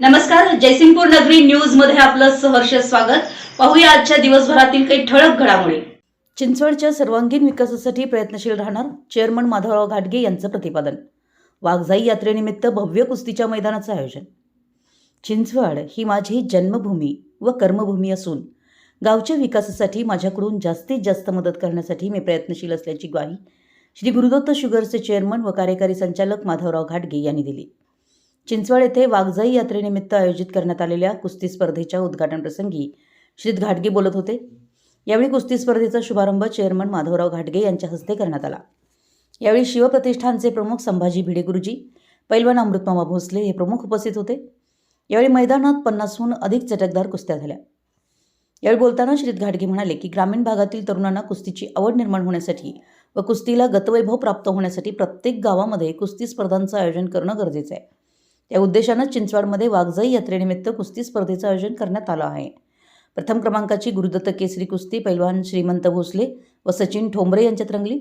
नमस्कार जयसिंगपूर नगरी न्यूजमध्ये आपलं सहर्ष स्वागत. पाहूया आजच्या दिवसभरातील काही ठळक घडामोडी. चिंचवडच्या सर्वांगीण विकासासाठी प्रयत्नशील राहणार चेअरमन माधवराव घाटगे यांचं प्रतिपादन. वाघजाई यात्रेनिमित्त भव्य कुस्तीच्या मैदानाचं आयोजन. चिंचवड ही माझी जन्मभूमी व कर्मभूमी असून गावच्या विकासासाठी माझ्याकडून जास्तीत जास्त मदत करण्यासाठी मी प्रयत्नशील असल्याची ग्वाही श्री गुरुदत्त शुगरचे चेअरमन व कार्यकारी संचालक माधवराव घाटगे यांनी दिली. चिंचवड येथे वाघजाई यात्रेनिमित्त आयोजित करण्यात आलेल्या कुस्ती स्पर्धेच्या उद्घाटनप्रसंगी श्री घाटगे बोलत होते. यावेळी कुस्ती स्पर्धेचा शुभारंभ चेअरमन माधवराव घाटगे यांच्या हस्ते करण्यात आला. यावेळी शिवप्रतिष्ठानचे प्रमुख संभाजी भिडे गुरुजी पैलवान अमृतमामा भोसले हे प्रमुख उपस्थित होते. यावेळी मैदानात पन्नासहून अधिक चटकदार कुस्त्या झाल्या. यावेळी बोलताना श्रीत घाटगे म्हणाले की ग्रामीण भागातील तरुणांना कुस्तीची आवड निर्माण होण्यासाठी व कुस्तीला गतवैभव प्राप्त होण्यासाठी प्रत्येक गावामध्ये कुस्ती स्पर्धांचं आयोजन करणं गरजेचं आहे. त्या उद्देशानं चिंचवडमध्ये वाघजाई यात्रेनिमित्त कुस्ती स्पर्धेचं आयोजन करण्यात आलं आहे. प्रथम क्रमांकाची गुरुदत्त केसरी कुस्ती पैलवान श्रीमंत भोसले व सचिन ठोंबरे यांच्यात रंगली.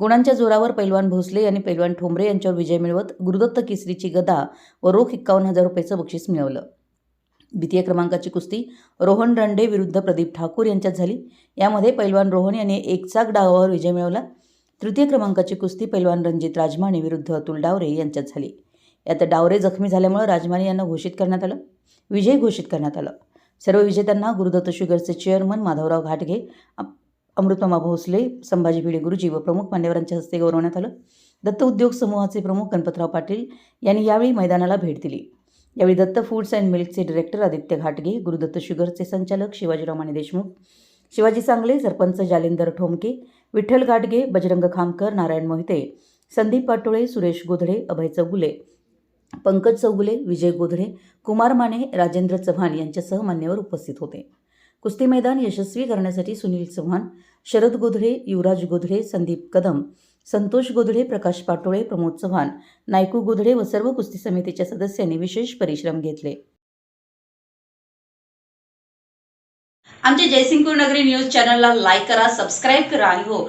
गुणांच्या जोरावर पैलवान भोसले यांनी पैलवान ठोंबरे यांच्यावर विजय मिळवत गुरुदत्त केसरीची गदा व रोख एक्कावन्न हजार रुपयाचं बक्षीस मिळवलं. द्वितीय क्रमांकाची कुस्ती रोहन रंडे विरुद्ध प्रदीप ठाकूर यांच्यात झाली. यामध्ये पैलवान रोहन यांनी एकचाक डावावर विजय मिळवला. तृतीय क्रमांकाची कुस्ती पैलवान रणजित राजमाणे विरुद्ध अतुल डावरे यांच्यात झाली. यात डावरे जखमी झाल्यामुळे राजमाने यांना घोषित करण्यात आलं. विजय घोषित करण्यात आलं. सर्व विजेत्यांना गुरुदत्त शुगरचे चेअरमन माधवराव घाटगे अमृतमा अमृतमामा भोसले संभाजी भिडे गुरुजी व प्रमुख मान्यवरांच्या हस्ते गौरवण्यात आलं. दत्त उद्योग समूहाचे प्रमुख गणपतराव पाटील यांनी यावेळी मैदानाला भेट दिली. यावेळी दत्त फूड्स अँड मिल्कचे डिरेक्टर आदित्य घाटगे गुरुदत्त शुगरचे संचालक शिवाजीराव माने देशमुख शिवाजी सांगले सरपंच जालिंदर ठोमके विठ्ठल घाटगे बजरंग खामकर नारायण मोहिते संदीप पाटोळे सुरेश गोधडे अभय चौगुले पंकज चौगुले विजय गोधडे कुमार माने राजेंद्र चव्हाण यांच्यासह मान्यवर उपस्थित होते. कुस्ती मैदान यशस्वी करण्यासाठी सुनील चव्हाण शरद गोधडे युवराज गोधडे संदीप कदम संतोष गोधडे प्रकाश पाटोळे प्रमोद चव्हाण नायकू गोधडे व सर्व कुस्ती समितीच्या सदस्यांनी विशेष परिश्रम घेतले. आमच्या जयसिंगपूर नगरी न्यूज चॅनलला लाईक करा सबस्क्राईब करा आणि हो